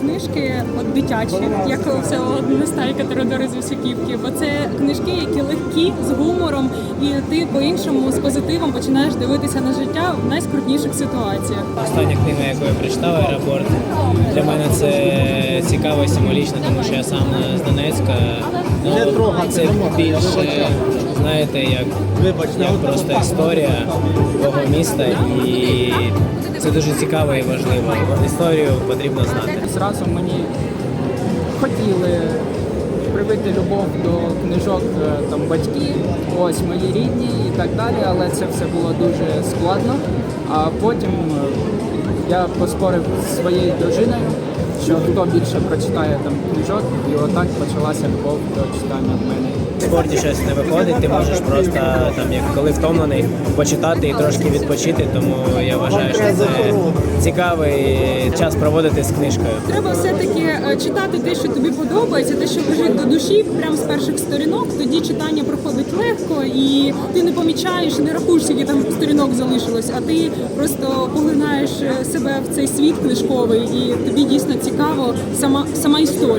книжки от дитячі, як все Нестайка Теодора з Вісюківки, бо це книжки, які легкі з гумором, і ти по-іншому з позитивом починаєш дивитися на життя в найскрутніших ситуаціях. Остання книга, яку я прочитав, аеропорт. Для мене це символічно, тому що я сам з Донецька. Ну, це більше, знаєте, як, як просто історія твого міста, і це дуже цікаво і важливо. Історію потрібно знати. Зразу мені хотіли привити любов до книжок е, там батьки, ось мої рідні і так далі, але це все було дуже складно. А потім е, я поспорив зі своєю дружиною, що хто більше прочитає там книжок, і отак почалася любов до читання в мене. В спорті щось не виходить, ти можеш просто там, як коли втомлений, почитати і трошки відпочити. Тому я вважаю, що це цікавий час проводити з книжкою. Треба все-таки е, читати те, що тобі подобається, те, що лежить до душі, прямо з перших сторінок. Тоді читання проходить легко, і ти не помічаєш, не рахуєш, скільки там сторінок залишилось, а ти просто поглинаєш е, себе в цей світ книжковий, і тобі дійсно цікаво сама сама історія.